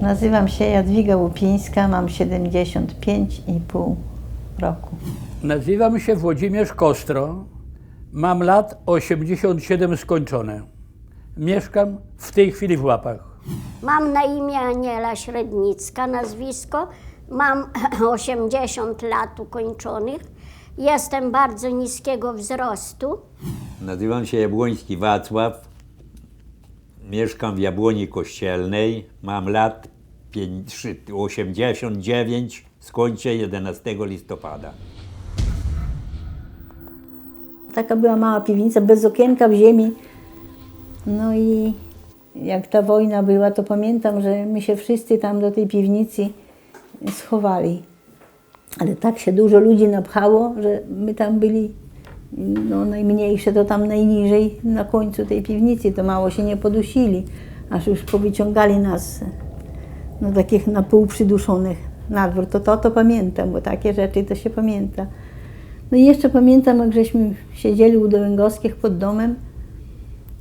Nazywam się Jadwiga Łupińska, mam 75,5 roku. Nazywam się Włodzimierz Kostro. Mam lat 87 skończone. Mieszkam w tej chwili w Łapach. Mam na imię Aniela Średnicka, nazwisko. Mam 80 lat ukończonych. Jestem bardzo niskiego wzrostu. Nazywam się Jabłoński Wacław. Mieszkam w Jabłoni Kościelnej. Mam lat pięć- 89. Skończę 11 listopada. Taka była mała piwnica, bez okienka w ziemi. No i jak ta wojna była, to pamiętam, że my się wszyscy tam do tej piwnicy schowali. Ale tak się dużo ludzi napchało, że my tam byli no, najmniejsze, to tam najniżej na końcu tej piwnicy, to mało się nie podusili, aż już powyciągali nas, no takich na pół przyduszonych na dwór. To to, to pamiętam, bo takie rzeczy to się pamięta. No i jeszcze pamiętam, jak żeśmy siedzieli u Dołęgowskich pod domem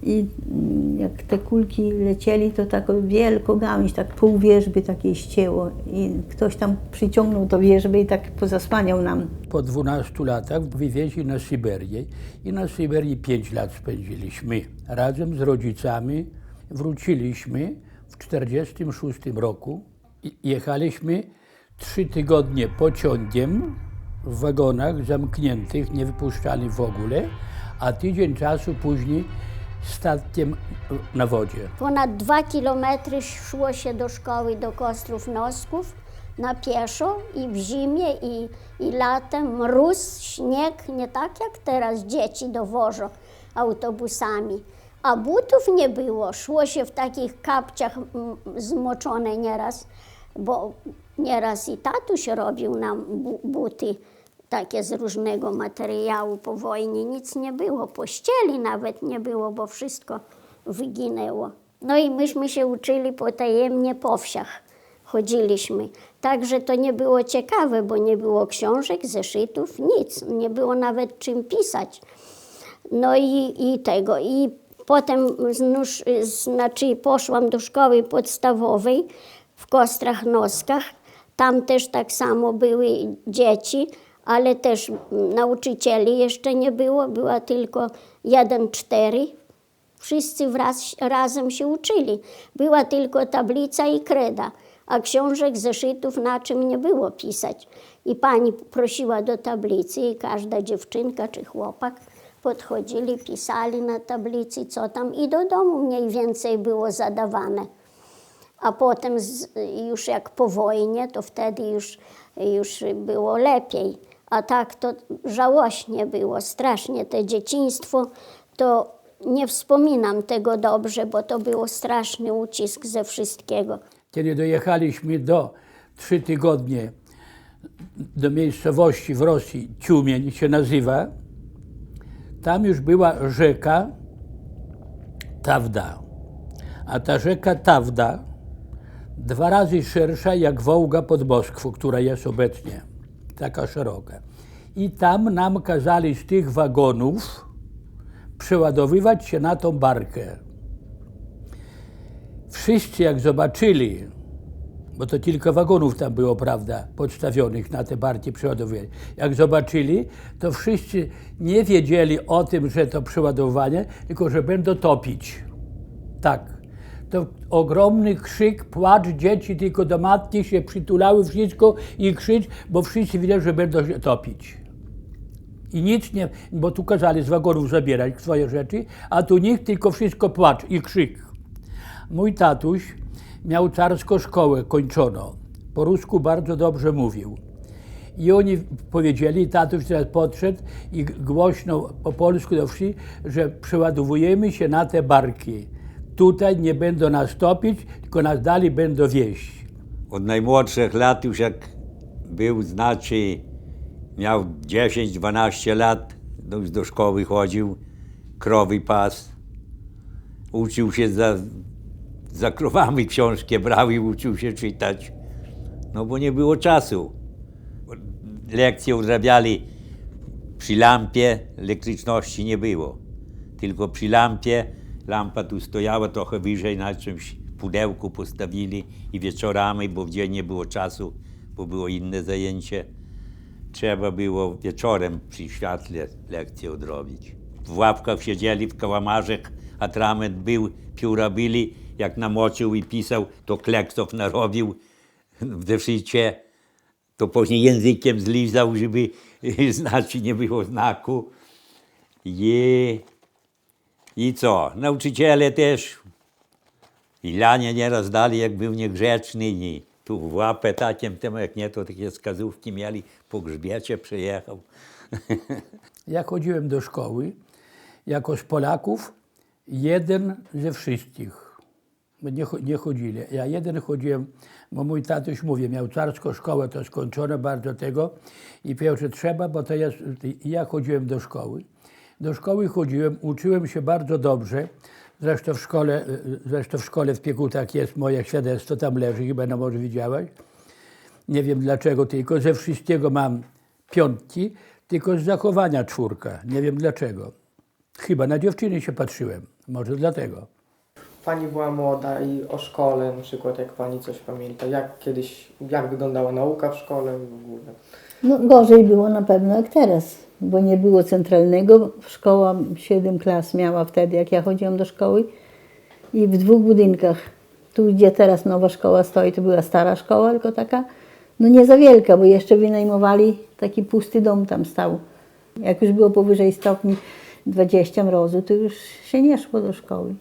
i jak te kulki lecieli, to taką wielką gałęź, tak pół wierzby takiej ścięło i ktoś tam przyciągnął to wierzby i tak pozasłaniał nam. Po 12 latach wywieźli na Syberię i na Syberii 5 lat spędziliśmy. Razem z rodzicami wróciliśmy w 1946 roku. Jechaliśmy trzy tygodnie pociągiem w wagonach zamkniętych, nie wypuszczali w ogóle, a tydzień czasu później statkiem na wodzie. Ponad dwa kilometry szło się do szkoły do Kostrów Nosków na pieszo i w zimie, i, i latem, mróz, śnieg, nie tak jak teraz dzieci dowożą autobusami. A butów nie było, szło się w takich kapciach zmoczone nieraz, bo nieraz i tatuś robił nam bu- buty takie z różnego materiału po wojnie. Nic nie było, pościeli nawet nie było, bo wszystko wyginęło. No i myśmy się uczyli potajemnie po wsiach. Chodziliśmy. Także to nie było ciekawe, bo nie było książek, zeszytów, nic. Nie było nawet czym pisać. No i, i tego. I potem znaczy poszłam do szkoły podstawowej w Kostrach Noskach. Tam też tak samo były dzieci, ale też nauczycieli jeszcze nie było. Była tylko jeden, cztery. Wszyscy wraz, razem się uczyli. Była tylko tablica i kreda, a książek, zeszytów na czym nie było pisać. I pani prosiła do tablicy i każda dziewczynka czy chłopak podchodzili, pisali na tablicy, co tam i do domu mniej więcej było zadawane. A potem z, już jak po wojnie, to wtedy już, już było lepiej. A tak to żałośnie było, strasznie. Te dzieciństwo, to nie wspominam tego dobrze, bo to było straszny ucisk ze wszystkiego. Kiedy dojechaliśmy do trzy tygodnie do miejscowości w Rosji, Ciumień się nazywa, tam już była rzeka Tawda. A ta rzeka Tawda dwa razy szersza jak Wołga pod Moskwą, która jest obecnie taka szeroka. I tam nam kazali z tych wagonów przeładowywać się na tą barkę. Wszyscy jak zobaczyli, bo to kilka wagonów tam było, prawda, podstawionych na te barki przeładowywania. Jak zobaczyli, to wszyscy nie wiedzieli o tym, że to przeładowanie, tylko że będą topić. Tak. To ogromny krzyk, płacz, dzieci tylko do matki się przytulały, wszystko i krzycz, bo wszyscy wiedzieli, że będą się topić. I nic nie, bo tu kazali z wagonów zabierać swoje rzeczy, a tu nikt tylko wszystko płacz i krzyk. Mój tatuś miał carską szkołę kończoną. Po rusku bardzo dobrze mówił. I oni powiedzieli, tatuś teraz podszedł i głośno po polsku do wsi, że przeładowujemy się na te barki. Tutaj nie będą nas topić, tylko nas dalej będą wieść. Od najmłodszych lat już jak był, znaczy miał 10-12 lat, to już do szkoły chodził, krowy pas. Uczył się za, za krowami książkę brał i uczył się czytać. No bo nie było czasu. Lekcje odrabiali przy lampie, elektryczności nie było. Tylko przy lampie, lampa tu stojała trochę wyżej na czymś pudełku postawili i wieczorami, bo w dzień nie było czasu, bo było inne zajęcie, trzeba było wieczorem przy świetle lekcję odrobić. W ławkach siedzieli, w kałamarzach, atrament był, pióra byli, jak namoczył i pisał, to kleksów narobił w zeszycie, to później językiem zlizał, żeby znaczy nie było znaku. I, I co? Nauczyciele też i lanie nieraz dali, jak był niegrzeczny i tu w łapę takiem, tym jak nie, to takie skazówki mieli, po grzbiecie przejechał. Ja chodziłem do szkoły jako z Polaków, jeden ze wszystkich. Bo Nie, nie chodzili. Ja jeden chodziłem, bo mój tatuś, mówię, miał carską szkołę, to skończono bardzo tego i powiedział, że trzeba, bo to ja, ja chodziłem do szkoły. Do szkoły chodziłem, uczyłem się bardzo dobrze. Zresztą w szkole, zresztą w szkole w Piekutach jest moje świadectwo, tam leży, chyba no może widziałaś. Nie wiem dlaczego, tylko ze wszystkiego mam piątki, tylko z zachowania czwórka. Nie wiem dlaczego. Chyba na dziewczyny się patrzyłem, może dlatego. Pani była młoda i o szkole na przykład, jak pani coś pamięta, jak kiedyś, jak wyglądała nauka w szkole w ogóle? No gorzej było na pewno jak teraz, bo nie było centralnego. Szkoła 7 klas miała wtedy, jak ja chodziłam do szkoły i w dwóch budynkach. Tu, gdzie teraz nowa szkoła stoi, to była stara szkoła, tylko taka, no nie za wielka, bo jeszcze wynajmowali taki pusty dom tam stał. Jak już było powyżej stopni 20 mrozu, to już się nie szło do szkoły.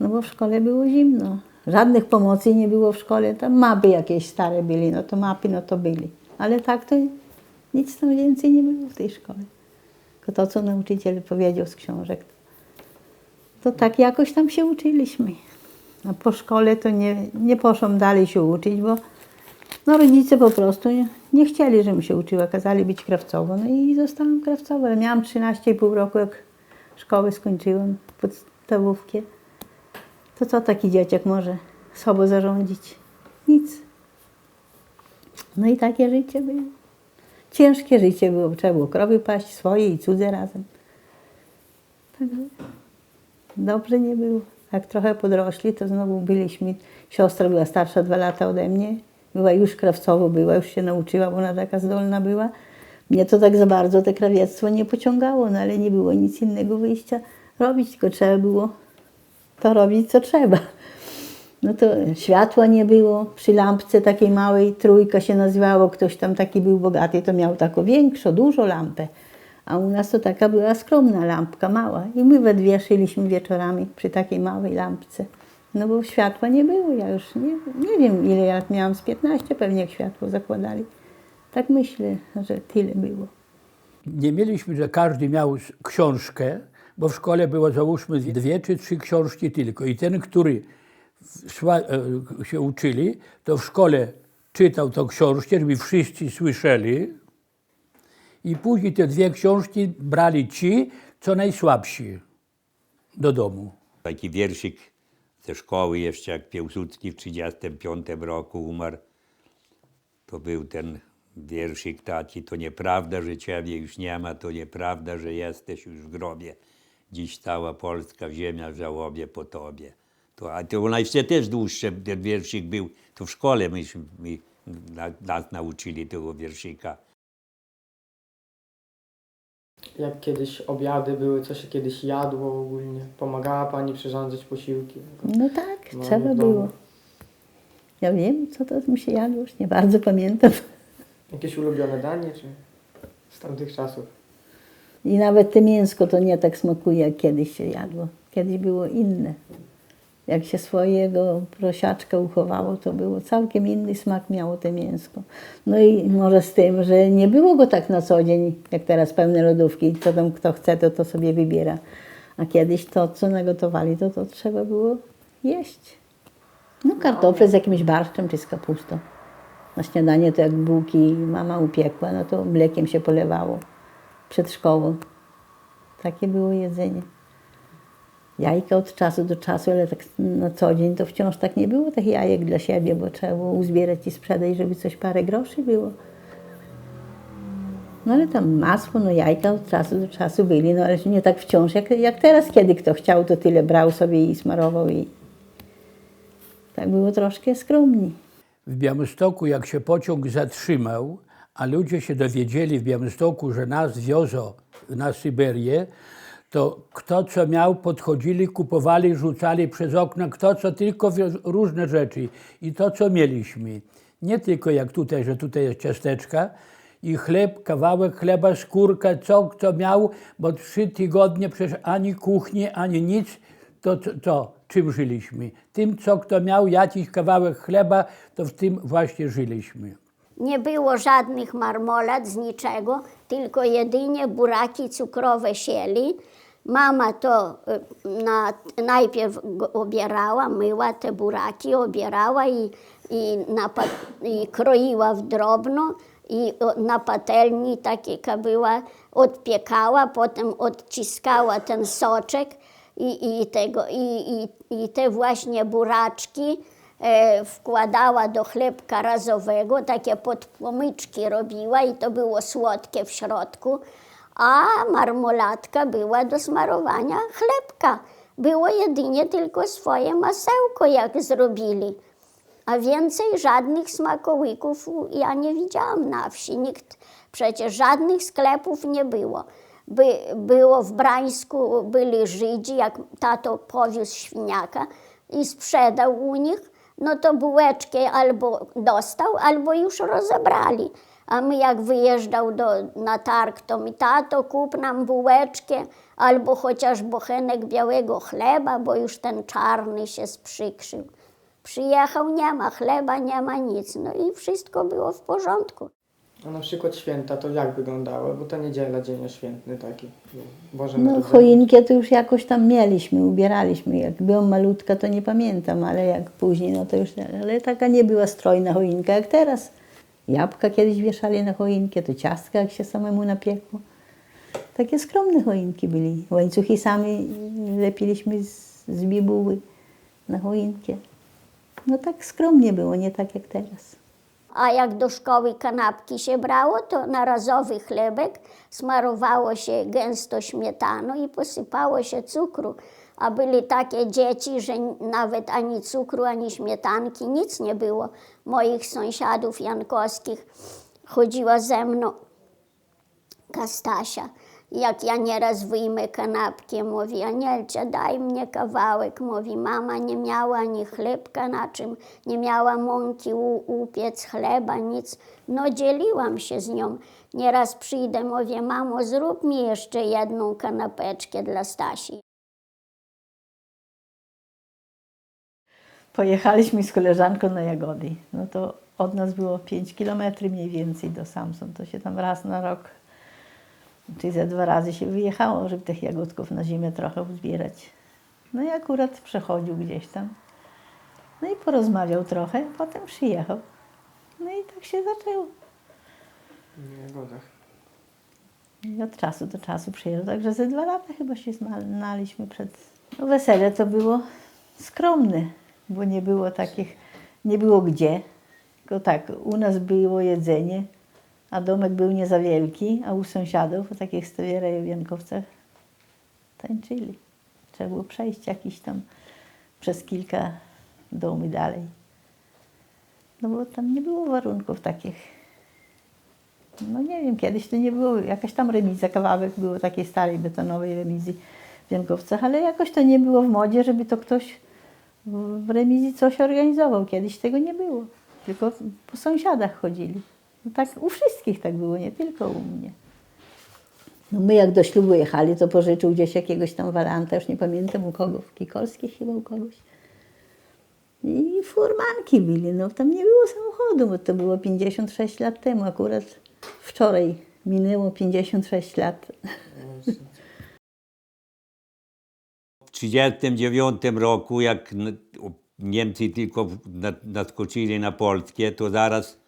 No bo w szkole było zimno. Żadnych pomocy nie było w szkole. Tam mapy jakieś stare byli, no to mapy, no to byli. Ale tak to nic tam więcej nie było w tej szkole. Tylko to, co nauczyciel powiedział z książek. To tak jakoś tam się uczyliśmy. A po szkole to nie, nie poszłam dalej się uczyć, bo no rodzice po prostu nie, nie chcieli, żebym się uczyła. Kazali być krawcową. No i zostałam krawcową. Ale miałam 13,5 roku, jak szkołę skończyłam, podstawówkę. To co taki dzieciak może sobą zarządzić? Nic. No i takie życie było. Ciężkie życie było. Trzeba było krowy paść, swoje i cudze razem. Także dobrze nie było. Jak trochę podrośli, to znowu byliśmy. Siostra była starsza dwa lata ode mnie. Była już krawcowo, była, już się nauczyła, bo ona taka zdolna była. Mnie to tak za bardzo te krawiectwo nie pociągało, no ale nie było nic innego wyjścia robić, tylko trzeba było to robić, co trzeba. No to światła nie było. Przy lampce takiej małej, trójka się nazywało, ktoś tam taki był bogaty, to miał taką większą, dużą lampę. A u nas to taka była skromna lampka, mała. I my we dwie szyliśmy wieczorami przy takiej małej lampce. No bo światła nie było. Ja już nie, nie wiem, ile ja miałam, z 15 pewnie jak światło zakładali. Tak myślę, że tyle było. Nie mieliśmy, że każdy miał książkę, bo w szkole było załóżmy dwie czy trzy książki tylko. I ten, który się uczyli, to w szkole czytał tą książkę, żeby wszyscy słyszeli. I później te dwie książki brali ci, co najsłabsi do domu. Taki wierszyk ze szkoły jeszcze, jak Piłsudski w 1935 roku umarł, to był ten wierszyk taki, to nieprawda, że Ciebie już nie ma, to nieprawda, że jesteś już w grobie. Dziś cała polska ziemia w żałobie po Tobie. To, a to ona jeszcze też dłuższe, ten wierszyk był, to w szkole myśmy, my, na, nas nauczyli tego wierszyka. Jak kiedyś obiady były, co się kiedyś jadło ogólnie? Pomagała pani przyrządzać posiłki? No tak, No, trzeba wiadomo. było. Ja wiem, co to mi się jadło, już nie bardzo pamiętam. Jakieś ulubione danie, czy z tamtych czasów? I nawet te mięsko to nie tak smakuje, jak kiedyś się jadło. Kiedyś było inne. Jak się swojego prosiaczka uchowało, to było całkiem inny smak miało te mięsko. No i może z tym, że nie było go tak na co dzień, jak teraz pełne lodówki. Co tam kto chce, to to sobie wybiera. A kiedyś to, co nagotowali, to to trzeba było jeść. No kartofle z jakimś barszczem czy z kapustą. Na śniadanie to jak bułki mama upiekła, no to mlekiem się polewało przed szkołą. Takie było jedzenie. Jajka od czasu do czasu, ale tak na co dzień to wciąż tak nie było tych jajek dla siebie, bo trzeba było uzbierać i sprzedać, żeby coś parę groszy było. No ale tam masło, no jajka od czasu do czasu byli, no ale nie tak wciąż jak, jak teraz, kiedy kto chciał, to tyle brał sobie i smarował i Tak było troszkę skromni. W Białymstoku, jak się pociąg zatrzymał, a ludzie się dowiedzieli w Białymstoku, że nas wiozą na Syberię, to kto co miał, podchodzili, kupowali, rzucali przez okno, kto co tylko różne rzeczy. I to, co mieliśmy. Nie tylko jak tutaj, że tutaj jest ciasteczka, i chleb, kawałek chleba, skórka, co kto miał, bo trzy tygodnie przecież ani kuchni, ani nic, to co, co, czym żyliśmy? Tym, co kto miał jakiś kawałek chleba, to w tym właśnie żyliśmy. Nie było żadnych marmolat z niczego, tylko jedynie buraki cukrowe sieli. Mama to y, na, najpierw obierała, myła te buraki, obierała i, i, napa, i kroiła w drobno i na patelni takieka była, odpiekała, potem odciskała ten soczek i, i, tego, i, i, i te właśnie buraczki e, wkładała do chlebka razowego, takie podpłomyczki robiła i to było słodkie w środku, a marmolatka była do smarowania chlebka. Było jedynie tylko swoje masełko, jak zrobili. A więcej żadnych smakołyków ja nie widziałam na wsi. Nikt, przecież żadnych sklepów nie było. By, było w Brańsku, byli Żydzi, jak tato powiózł świniaka i sprzedał u nich, no to bułeczki albo dostał, albo już rozebrali. A my jak wyjeżdżał do, na targ, to mi tato kup nam bułeczkę albo chociaż bochenek białego chleba, bo już ten czarny się sprzykrzył. Przyjechał, nie ma chleba, nie ma nic. No i wszystko było w porządku. A na przykład święta to jak wyglądało? Bo ta niedziela, dzień oświętny taki. Boże No Narodzenie. choinkę to już jakoś tam mieliśmy, ubieraliśmy. Jak byłam malutka, to nie pamiętam, ale jak później, no to już. Ale taka nie była strojna choinka jak teraz. Jabłka kiedyś wieszali na choinkę, to ciastka jak się samemu napiekło. Takie skromne choinki byli. Łańcuchy sami lepiliśmy z, z bibuły na choinkę. No tak skromnie było, nie tak jak teraz. A jak do szkoły kanapki się brało, to na razowy chlebek smarowało się gęsto śmietaną i posypało się cukru. A byli takie dzieci, że nawet ani cukru, ani śmietanki, nic nie było. Moich sąsiadów jankowskich chodziła ze mną Kastasia. Jak ja nieraz wyjmę kanapkę, mówi Anielcia, daj mnie kawałek. Mówi, mama nie miała ani chlebka na czym, nie miała mąki u, upiec, chleba, nic. No dzieliłam się z nią. Nieraz przyjdę, mówię, mamo, zrób mi jeszcze jedną kanapeczkę dla Stasi. Pojechaliśmy z koleżanką na jagody. No to od nas było 5 kilometrów mniej więcej do Samson. To się tam raz na rok, czy ze dwa razy się wyjechało, żeby tych jagódków na zimę trochę uzbierać. No i akurat przechodził gdzieś tam. No i porozmawiał trochę, potem przyjechał. No i tak się zaczęło. W jagodach. I od czasu do czasu przyjeżdżał. Także ze dwa lata chyba się znaliśmy przed. No wesele to było skromne, bo nie było takich, nie było gdzie. Tylko tak, u nas było jedzenie, a domek był nie za wielki, a u sąsiadów, takich stawieraj w Jankowcach, tańczyli. Trzeba było przejść jakiś tam przez kilka domy dalej. No bo tam nie było warunków takich. No nie wiem, kiedyś to nie było, jakaś tam remiza, kawałek było takiej starej betonowej remizy w Jankowcach, ale jakoś to nie było w modzie, żeby to ktoś w remizji coś organizował. Kiedyś tego nie było, tylko po sąsiadach chodzili. No tak u wszystkich tak było, nie tylko u mnie. No my jak do ślubu jechali, to pożyczył gdzieś jakiegoś tam walanta, już nie pamiętam u kogo, w Kikolskich chyba u kogoś. I furmanki byli, no tam nie było samochodu, bo to było 56 lat temu, akurat wczoraj minęło 56 lat. W 1939 roku, jak Niemcy tylko nad- nadskoczyli na Polskę, to zaraz,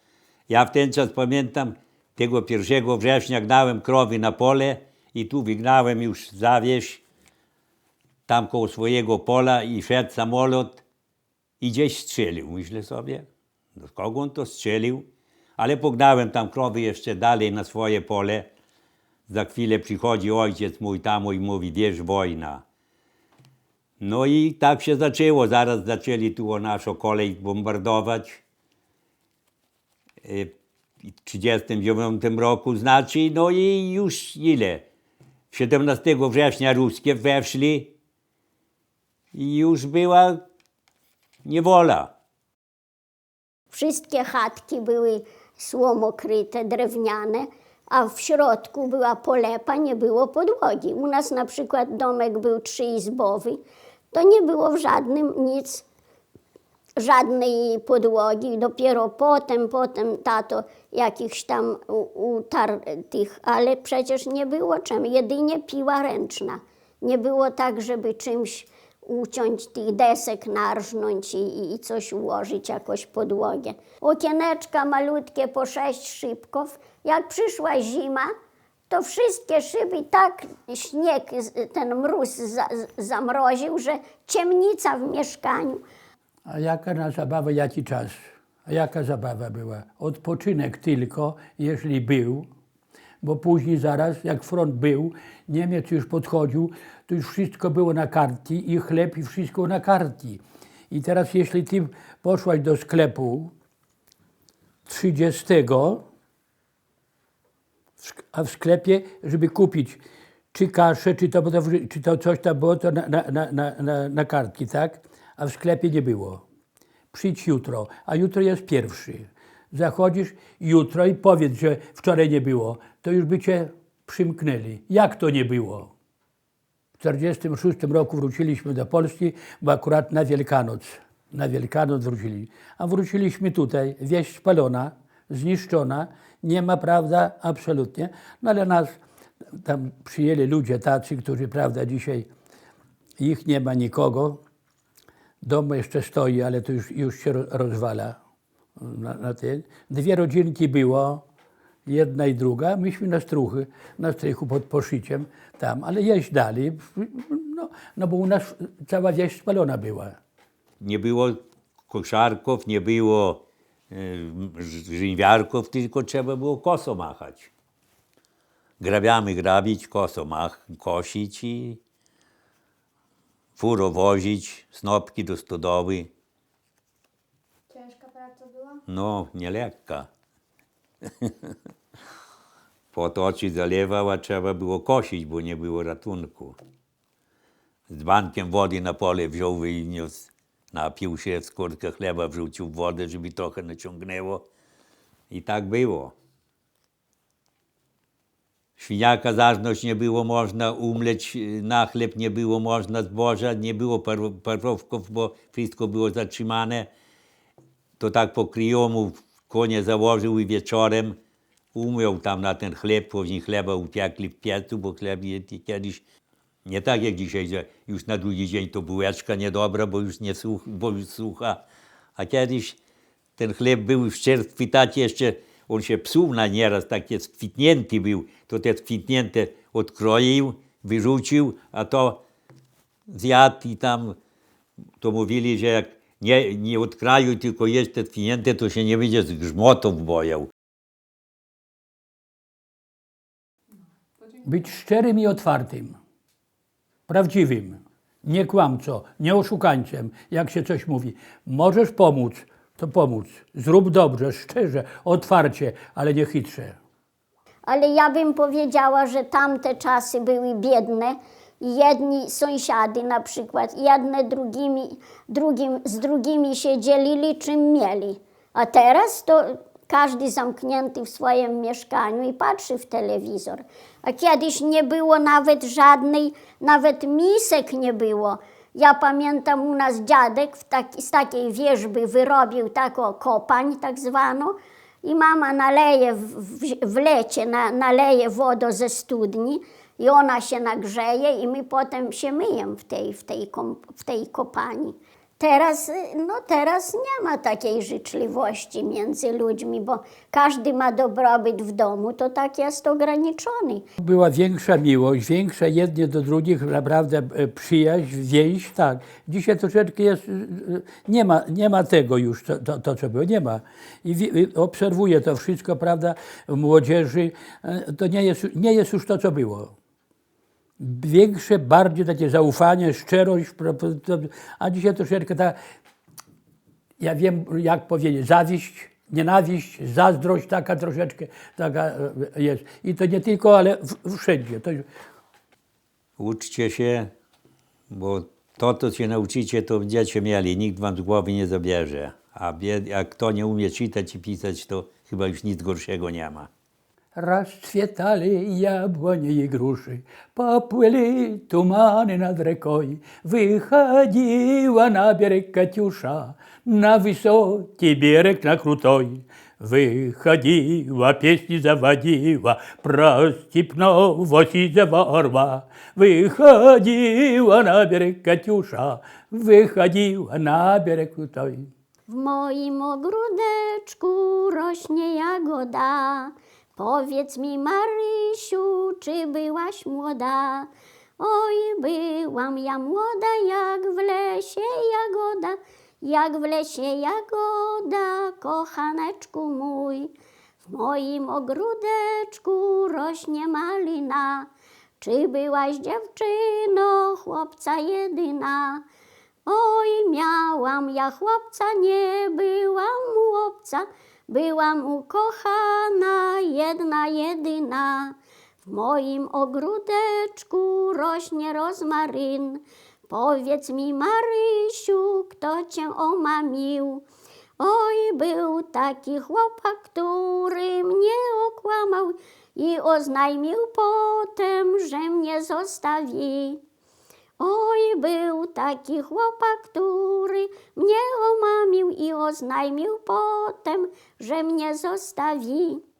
ja w ten czas pamiętam, tego 1 września gnałem krowy na pole i tu wygnałem już za wieś, tam koło swojego pola i szedł samolot i gdzieś strzelił. Myślę sobie, do kogo on to strzelił? Ale pognałem tam krowy jeszcze dalej na swoje pole. Za chwilę przychodzi ojciec mój tam i mówi, wiesz, wojna. No i tak się zaczęło. Zaraz zaczęli tu o naszą kolej bombardować. E, W 1939 roku znaczy, no i już ile? 17 września ruskie weszli i już była niewola. Wszystkie chatki były słomokryte, drewniane, a w środku była polepa, nie było podłogi. U nas na przykład domek był trzyizbowy, to nie było w żadnym nic, żadnej podłogi. Dopiero potem, potem tato jakichś tam utarł tych, ale przecież nie było czym, jedynie piła ręczna. Nie było tak, żeby czymś uciąć tych desek, narżnąć i, i- coś ułożyć, jakoś podłogę. Okieneczka malutkie po sześć szybków. Jak przyszła zima, to wszystkie szyby tak śnieg, ten mróz za, zamroził, że ciemnica w mieszkaniu. A jaka na zabawę, jaki czas? A jaka zabawa była? Odpoczynek tylko, jeśli był, bo później zaraz, jak front był, Niemiec już podchodził, to już wszystko było na kartki i chleb i wszystko na kartki. I teraz jeśli ty poszłaś do sklepu 30, w sk- a w sklepie, żeby kupić czy kaszę, czy to, czy to coś tam było, to na, na, na, na, na kartki, tak? A w sklepie nie było. Przyjdź jutro, a jutro jest pierwszy. Zachodzisz jutro i powiedz, że wczoraj nie było, to już by cię przymknęli. Jak to nie było? W 1946 roku wróciliśmy do Polski, bo akurat na Wielkanoc. Na Wielkanoc wrócili. A wróciliśmy tutaj, wieś spalona, zniszczona, nie ma, prawda, absolutnie. No ale nas tam przyjęli ludzie tacy, którzy, prawda, dzisiaj ich nie ma nikogo. Dom jeszcze stoi, ale to już, już się ro- rozwala. Na, na. Dwie rodzinki było, jedna i druga. Myśmy na struchy, na strychu pod poszyciem tam, ale jeść dali. No, no bo u nas cała wieś spalona była. Nie było koszarków, nie było żniwiarków, tylko trzeba było koso machać. Grabiami grabić, koso mach, kosić i furo wozić, snopki do stodoły. Ciężka praca była? No, nie lekka. Potoczy zalewał, a trzeba było kosić, bo nie było ratunku. Z dzbankiem wody na pole wziął, wyniósł, napił się, skórkę chleba wrzucił w wodę, żeby trochę naciągnęło. I tak było. Świniaka zażność nie było można, umleć y, na chleb nie było można, zboża, nie było par- parowków, bo wszystko było zatrzymane. To tak po kryjomu konie założył i wieczorem umył tam na ten chleb, później chleba upiekli w piecu, bo chleb kiedyś nie tak jak dzisiaj, że już na drugi dzień to bułeczka niedobra, bo już nie bo już sucha, a kiedyś ten chleb był w czerstwie tak jeszcze, on się psuł na nieraz, takie skwitnięty był, to te skwitnięte odkroił, wyrzucił, a to zjadł i tam to mówili, że jak nie, nie od kraju, tylko jest te skwinięte, to się nie będzie z grzmotów bojał. Być szczerym i otwartym, prawdziwym, nie kłamco, nie oszukańcem, jak się coś mówi. Możesz pomóc, to pomóc. Zrób dobrze, szczerze, otwarcie, ale nie chytrze. Ale ja bym powiedziała, że tamte czasy były biedne. Jedni sąsiady na przykład, jedne drugimi, drugim, z drugimi się dzielili czym mieli. A teraz to każdy zamknięty w swoim mieszkaniu i patrzy w telewizor. A kiedyś nie było nawet żadnej, nawet misek nie było. Ja pamiętam u nas dziadek taki, z takiej wierzby wyrobił taką kopań tak zwaną i mama naleje w, w, w lecie, na, naleje wodę ze studni i ona się nagrzeje i my potem się myjemy w tej, w tej, w tej kopani. Teraz, no teraz nie ma takiej życzliwości między ludźmi, bo każdy ma dobrobyt w domu, to tak jest ograniczony. Była większa miłość, większa jednie do drugich, naprawdę e, przyjaźń, więź, tak. Dzisiaj troszeczkę jest, e, e, nie ma, nie ma tego już, to, to, to co było, nie ma. I obserwuję to wszystko, prawda, w młodzieży, to nie jest, nie jest już to, co było. Większe, bardziej takie zaufanie, szczerość, a dzisiaj troszeczkę ta, ja wiem jak powiedzieć, zawiść, nienawiść, zazdrość taka troszeczkę taka e, jest. I to nie tylko, ale wszędzie. To, Uczcie się, bo to, co się nauczycie, to będziecie mieli. Nikt wam z głowy nie zabierze. A jak kto nie umie czytać i pisać, to chyba już nic gorszego nie ma. Расцветали яблони и груши, поплыли туманы над рекой. Выходила на берег Катюша, на высокий берег, на крутой. Выходила, песни заводила про степного сизого орла. Выходила на берег Катюша, выходила на берег крутой. W moim ogródeczku rośnie jagoda. Powiedz mi, Marysiu, czy byłaś młoda? Oj, byłam ja młoda, jak w lesie jagoda, jak w lesie jagoda, kochaneczku mój. W moim ogródeczku rośnie malina. Czy byłaś dziewczyno, chłopca jedyna? Oj, miałam ja chłopca, nie byłam obca, byłam ukochana, jedna, jedyna. W moim ogródeczku rośnie rozmaryn. Powiedz mi, Marysiu, kto cię omamił? Oj, był taki chłopak, który mnie okłamał i oznajmił potem, że mnie zostawi. Oj, był taki chłopak, który mnie omamił i oznajmił potem, że mnie zostawi.